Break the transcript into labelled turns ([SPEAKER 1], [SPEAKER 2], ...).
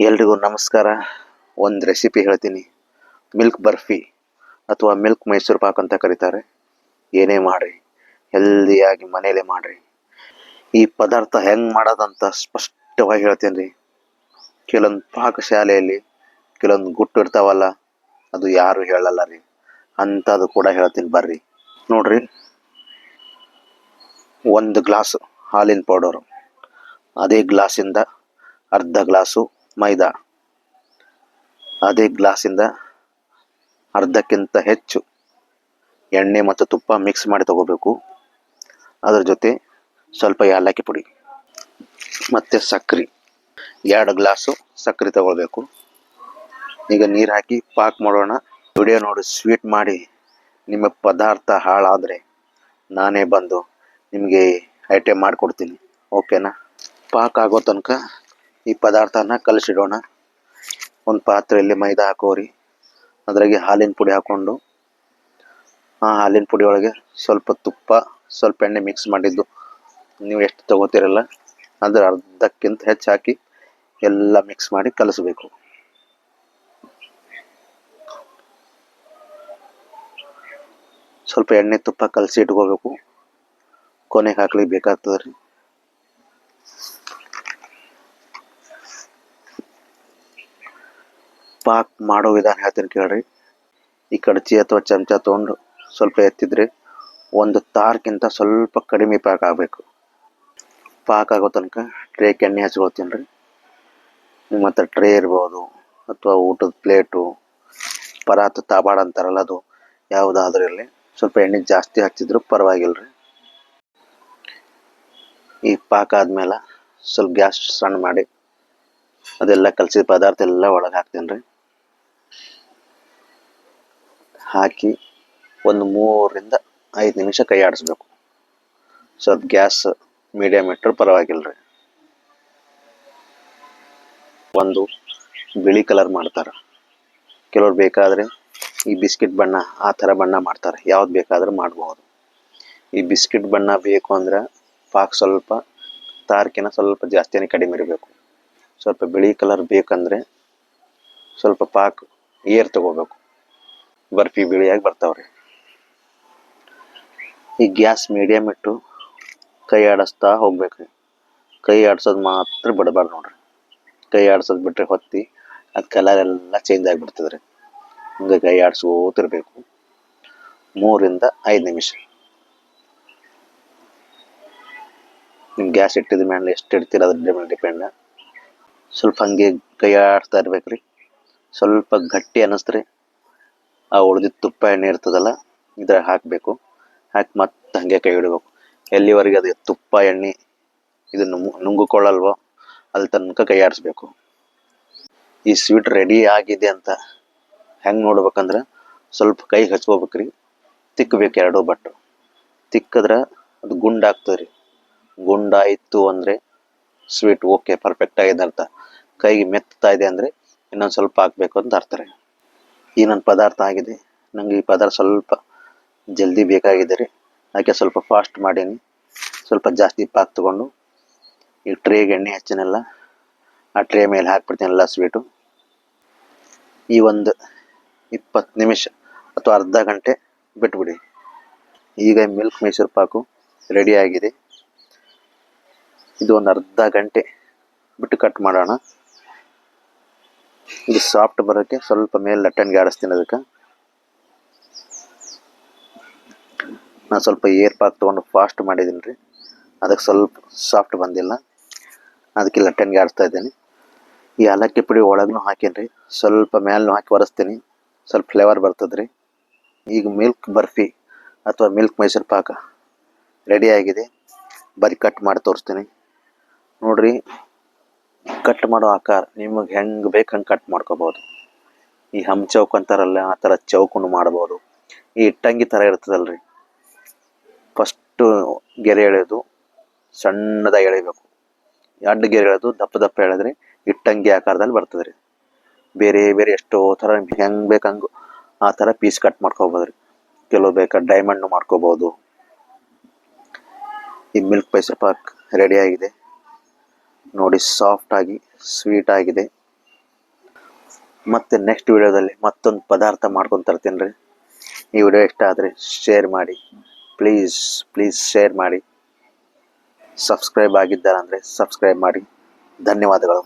[SPEAKER 1] ಎಲ್ರಿಗೂ ನಮಸ್ಕಾರ. ಒಂದು ರೆಸಿಪಿ ಹೇಳ್ತೀನಿ. ಮಿಲ್ಕ್ ಬರ್ಫಿ ಅಥವಾ ಮಿಲ್ಕ್ ಮೈಸೂರು ಪಾಕ್ ಅಂತ ಕರೀತಾರೆ. ಏನೇ ಮಾಡಿರಿ ಹೆಲ್ದಿಯಾಗಿ ಮನೇಲೆ ಮಾಡಿರಿ. ಈ ಪದಾರ್ಥ ಹೆಂಗೆ ಮಾಡೋದಂತ ಸ್ಪಷ್ಟವಾಗಿ ಹೇಳ್ತೀನಿ ರೀ. ಕೆಲವೊಂದು ಪಾಕಶಾಲೆಯಲ್ಲಿ ಕೆಲವೊಂದು ಗುಟ್ಟು ಇರ್ತಾವಲ್ಲ, ಅದು ಯಾರು ಹೇಳಲ್ಲ ರೀ. ಅಂಥದ್ದು ಕೂಡ ಹೇಳ್ತೀನಿ ಬರ್ರಿ. ನೋಡ್ರಿ. ಒಂದು ಗ್ಲಾಸು ಹಾಲಿನ ಪೌಡರು ಅದೇ ಗ್ಲಾಸಿಂದ ಅರ್ಧ ಗ್ಲಾಸು ಮೈದಾ. ಅದೇ ಗ್ಲಾಸಿಂದ ಅರ್ಧಕ್ಕಿಂತ ಹೆಚ್ಚು ಎಣ್ಣೆ ಮತ್ತು ತುಪ್ಪ ಮಿಕ್ಸ್ ಮಾಡಿ ತಗೋಬೇಕು. ಅದರ ಜೊತೆ ಸ್ವಲ್ಪ ಏಲಕ್ಕಿ ಪುಡಿ ಮತ್ತು ಸಕ್ಕರೆ ಎರಡು ಗ್ಲಾಸು ಸಕ್ಕರೆ ತಗೊಳ್ಬೇಕು. ಈಗ ನೀರು ಹಾಕಿ ಪಾಕ್ ಮಾಡೋಣ. ವಿಡಿಯೋ ನೋಡಿ, ಸ್ವೀಟ್ ಮಾಡಿ. ನಿಮ್ಮ ಪದಾರ್ಥ ಹಾಳಾದರೆ ನಾನೇ ಬಂದು ನಿಮಗೆ ಐಟಮ್ ಮಾಡಿಕೊಡ್ತೀನಿ. ಓಕೆನಾ? ಪಾಕ್ ಆಗೋ ತನಕ ಈ ಪದಾರ್ಥನ ಕಲಸಿಡೋಣ. ಒಂದು ಪಾತ್ರೆಯಲ್ಲಿ ಮೈದಾ ಹಾಕೋರಿ. ಅದರಾಗೆ ಹಾಲಿನ ಪುಡಿ ಹಾಕ್ಕೊಂಡು ಆ ಹಾಲಿನ ಪುಡಿಯೊಳಗೆ ಸ್ವಲ್ಪ ತುಪ್ಪ, ಸ್ವಲ್ಪ ಎಣ್ಣೆ ಮಿಕ್ಸ್ ಮಾಡಿದ್ದು. ನೀವು ಎಷ್ಟು ತಗೋತಿರಲ್ಲ, ಅದ್ರ ಅರ್ಧಕ್ಕಿಂತ ಹೆಚ್ಚು ಹಾಕಿ ಎಲ್ಲ ಮಿಕ್ಸ್ ಮಾಡಿ ಕಲಿಸ್ಬೇಕು. ಸ್ವಲ್ಪ ಎಣ್ಣೆ ತುಪ್ಪ ಕಲಸಿ ಇಟ್ಕೋಬೇಕು. ಕೊನೆಗೆ ಹಾಕ್ಲಿಕ್ಕೆ ಬೇಕಾಗ್ತದೆ ರೀ. ಪಾಕ್ ಮಾಡೋ ವಿಧಾನ ಹೇಳ್ತೀನಿ ಕೇಳ್ರಿ. ಈ ಕಡಚಿ ಅಥವಾ ಚಮಚ ತೊಗೊಂಡು ಸ್ವಲ್ಪ ಎತ್ತಿದ್ರೆ ಒಂದು ತಾರ್ಗಿಂತ ಸ್ವಲ್ಪ ಕಡಿಮೆ ಪಾಕ್ ಆಗಬೇಕು. ಪಾಕ್ ಆಗೋ ತನಕ ಟ್ರೇಕ್ ಎಣ್ಣೆ ಹಚ್ಕೊಳ್ತೀನಿ ರೀ. ನಿಮ್ಮ ಹತ್ರ ಟ್ರೇ ಇರ್ಬೋದು ಅಥವಾ ಊಟದ ಪ್ಲೇಟು ಪರಾತ್, ತಾಬಾಡ ಅಂತಾರಲ್ಲ ಅದು ಯಾವುದಾದ್ರೂ ಇರಲಿ. ಸ್ವಲ್ಪ ಎಣ್ಣೆ ಜಾಸ್ತಿ ಹಚ್ಚಿದ್ರು ಪರವಾಗಿಲ್ಲ ರೀ. ಈ ಪಾಕ ಆದ್ಮೇಲೆ ಸ್ವಲ್ಪ ಗ್ಯಾಸ್ ಸಣ್ಣ ಮಾಡಿ ಅದೆಲ್ಲ ಕಲಸಿದ ಪದಾರ್ಥ ಎಲ್ಲ ಒಳಗೆ ಹಾಕ್ತೀನಿ ರೀ. ಹಾಕಿ ಒಂದು ಮೂರರಿಂದ ಐದು ನಿಮಿಷ ಕೈ ಆಡಿಸ್ಬೇಕು ಅದು ಗ್ಯಾಸ್ ಮೀಡಿಯಮ್ ಇಟ್ಟರೆ ಪರವಾಗಿಲ್ಲ ರೀ ಒಂದು ಬಿಳಿ ಕಲರ್ ಮಾಡ್ತಾರೆ. ಕೆಲವ್ರು ಬೇಕಾದರೆ ಈ ಬಿಸ್ಕಿಟ್ ಬಣ್ಣ, ಆ ಥರ ಬಣ್ಣ ಮಾಡ್ತಾರೆ. ಯಾವ್ದು ಬೇಕಾದರೂ ಮಾಡ್ಬೋದು. ಈ ಬಿಸ್ಕಿಟ್ ಬಣ್ಣ ಬೇಕು ಅಂದ್ರೆ ಪಾಕ್ ಸ್ವಲ್ಪ, ತಾರ್ಕಿನ ಸ್ವಲ್ಪ ಜಾಸ್ತಿಯೇ ಕಡಿಮೆ ಇರಬೇಕು. ಸ್ವಲ್ಪ ಬಿಳಿ ಕಲರ್ ಬೇಕಂದರೆ ಸ್ವಲ್ಪ ಪಾಕ್ ಏರ್ ತಗೋಬೇಕು. ಬರ್ಫಿ ಬಿಳಿಯಾಗಿ ಬರ್ತಾವ್ರಿ. ಈ ಗ್ಯಾಸ್ ಮೀಡಿಯಮ್ ಇಟ್ಟು ಕೈ ಆಡಿಸ್ತಾ ಹೋಗ್ಬೇಕು ಕೈ ಆಡ್ಸೋದು ಮಾತ್ರ ಬಿಡಬಾರ್ದು ನೋಡ್ರಿ. ಕೈ ಆಡ್ಸೋದು ಬಿಟ್ರೆ ಹೊತ್ತಿ ಅದು ಕಲರ್ ಎಲ್ಲ ಚೇಂಜ್ ಆಗಿಬಿಡ್ತದೆ ರೀ ಹಂಗೆ ಕೈ ಆಡಿಸ್ಕೋತಿರ್ಬೇಕು ಮೂರಿಂದ ಐದು ನಿಮಿಷ. ನಿಮ್ಮ ಗ್ಯಾಸ್ ಇಟ್ಟಿದ ಮೇಲೆ ಎಷ್ಟು ಇಡ್ತೀರ ಅದ್ರ ಮೇಲೆ ಡಿಪೆಂಡ್ ಸ್ವಲ್ಪ ಹಂಗೆ ಕೈ ಆಡ್ತಾ ಇರ್ಬೇಕ್ರಿ. ಸ್ವಲ್ಪ ಗಟ್ಟಿ ಅನ್ನಿಸ್ತ್ರಿ ಆ ಉಳಿದಿದ್ದ ತುಪ್ಪ ಎಣ್ಣೆ ಇರ್ತದಲ್ಲ, ಇದ್ರಾಗ ಹಾಕಬೇಕು. ಹಾಕಿ ಮತ್ತೆ ಹಂಗೆ ಕೈ ಹಿಡಬೇಕು. ಎಲ್ಲಿವರೆಗೆ ಅದು ತುಪ್ಪ, ಎಣ್ಣೆ ಇದನ್ನು ನುಂಗಿಕೊಳ್ಳಲ್ವೋ ಅಲ್ಲಿ ತನಕ ಕೈ ಆಡಿಸ್ಬೇಕು ಈ ಸ್ವೀಟ್ ರೆಡಿ ಆಗಿದೆ ಅಂತ ಹೆಂಗೆ ನೋಡ್ಬೇಕಂದ್ರೆ ಸ್ವಲ್ಪ ಕೈ ಹಚ್ಕೋಬೇಕ್ರಿ. ತಿಕ್ಕಬೇಕು ಎರಡು ಬಟ್ಟು ತಿಕ್ಕಿದ್ರೆ ಅದು ಗುಂಡಾಗ್ತದೆ ರೀ. ಗುಂಡಾಯಿತು ಅಂದರೆ ಸ್ವೀಟ್ ಓಕೆ, ಪರ್ಫೆಕ್ಟ್ ಆಗಿದೆ ಅರ್ಥ ಕೈಗೆ ಮೆತ್ತಾ ಇದೆ ಅಂದರೆ ಇನ್ನೊಂದು ಸ್ವಲ್ಪ ಹಾಕ್ಬೇಕು ಅಂತ ಅರ್ಥ ರೀ. ಈ ನನ್ನ ಪದಾರ್ಥ ಆಗಿದೆ? ನನಗೆ ಈ ಪದಾರ್ಥ ಸ್ವಲ್ಪ ಜಲ್ದಿ ಬೇಕಾಗಿದೆ ರೀ. ಅದಕ್ಕೆ ಸ್ವಲ್ಪ ಫಾಸ್ಟ್ ಮಾಡೀನಿ. ಸ್ವಲ್ಪ ಜಾಸ್ತಿ ಪಾಕ್ ತಗೊಂಡು ಈ ಟ್ರೇಗೆ ಎಣ್ಣೆ ಹಚ್ಚಿನೆಲ್ಲ, ಆ ಟ್ರೇ ಮೇಲೆ ಹಾಕ್ಬಿಡ್ತೀನಿ ಎಲ್ಲ ಸ್ವೀಟು ಈ ಒಂದು ಇಪ್ಪತ್ತು ನಿಮಿಷ ಅಥವಾ ಅರ್ಧ ಗಂಟೆ ಬಿಟ್ಬಿಡಿ. ಈಗ ಮಿಲ್ಕ್ ಮೈಸೂರು ಪಾಕು ಆಗಿದೆ. ಇದು ಒಂದು ಅರ್ಧ ಗಂಟೆ ಬಿಟ್ಟು ಕಟ್ ಮಾಡೋಣ. ಇದು ಸಾಫ್ಟ್ ಬರೋಕ್ಕೆ ಸ್ವಲ್ಪ ಮೇಲೆ ಲಟ್ಟಣಿಗೆ ಆಡಿಸ್ತೀನಿ ಅದಕ್ಕೆ ನಾನು ಸ್ವಲ್ಪ ಏರ್ ಪಾಕ್ ತೊಗೊಂಡು ಫಾಸ್ಟ್ ಮಾಡಿದ್ದೀನಿ ರೀ. ಅದಕ್ಕೆ ಸ್ವಲ್ಪ ಸಾಫ್ಟ್ ಬಂದಿಲ್ಲ. ಅದಕ್ಕೆ ಲಟ್ಟಣಿಗೆ ಆಡಿಸ್ತಾ ಇದ್ದೀನಿ. ಈ ಏಲಕ್ಕಿ ಪುಡಿ ಒಳಗೂ ಹಾಕೀನಿ ರೀ. ಸ್ವಲ್ಪ ಮೇಲೂ ಹಾಕಿ ಒರೆಸ್ತೀನಿ. ಸ್ವಲ್ಪ ಫ್ಲೇವರ್ ಬರ್ತದೆ ರೀ. ಈಗ ಮಿಲ್ಕ್ ಬರ್ಫಿ ಅಥವಾ ಮಿಲ್ಕ್ ಮೈಸೂರು ಪಾಕ ರೆಡಿ ಆಗಿದೆ. ಬರೀ ಕಟ್ ಮಾಡಿ ತೋರಿಸ್ತೀನಿ. ನೋಡ್ರಿ ಕಟ್ ಮಾಡೋ ಆಕಾರ, ನಿಮಗೆ ಹೆಂಗೆ ಬೇಕು ಹಂಗೆ ಕಟ್ ಮಾಡ್ಕೋಬೋದು. ಈ ಹಮ್ ಚೌಕ್ ಅಂತಾರಲ್ಲ, ಆ ಥರ ಚೌಕನ್ನು ಮಾಡ್ಬೋದು. ಈ ಇಟ್ಟಂಗಿ ಥರ ಇರ್ತದಲ್ರಿ. ಫಸ್ಟು ಗೆರೆ ಎಳೆಯೋದು ಸಣ್ಣದಾಗಿ ಎಳಿಬೇಕು. ಎರಡು ಗೆರೆ ಎಳೆದು ದಪ್ಪ ದಪ್ಪ ಎಳೆದ್ರೆ ಇಟ್ಟಂಗಿ ಆಕಾರದಲ್ಲಿ ಬರ್ತದೆ ಬೇರೆ ಬೇರೆ ಎಷ್ಟೋ ಥರ ಹೆಂಗೆ ಬೇಕು ಹಂಗೆ ಆ ಥರ ಪೀಸ್ ಕಟ್ ಮಾಡ್ಕೋಬೋದು ರೀ ಕೆಲವು ಬೇಕಾದ್ರೆ ಡೈಮಂಡ್ ಮಾಡ್ಕೋಬೋದು. ಈ ಮಿಲ್ಕ್ ಮೈಸೂರು ಪಾಕ್ ರೆಡಿ ಆಗಿದೆ. ನೋಡಿ ಸಾಫ್ಟ್ ಆಗಿ ಸ್ವೀಟ್ ಆಗಿದೆ. ಮತ್ತೆ ನೆಕ್ಸ್ಟ್ ವಿಡಿಯೋದಲ್ಲಿ ಮತ್ತೊಂದು ಪದಾರ್ಥ ಮಾಡ್ಕೊಂಡು ತರ್ತೀನಿ ರೀ. ಈ ವಿಡಿಯೋ ಇಷ್ಟ ಆದರೆ ಶೇರ್ ಮಾಡಿ. ಪ್ಲೀಸ್ ಪ್ಲೀಸ್ ಶೇರ್ ಮಾಡಿ. ಸಬ್ಸ್ಕ್ರೈಬ್ ಆಗಿದ್ದಾರೆ ಅಂದರೆ ಸಬ್ಸ್ಕ್ರೈಬ್ ಮಾಡಿ. ಧನ್ಯವಾದಗಳು.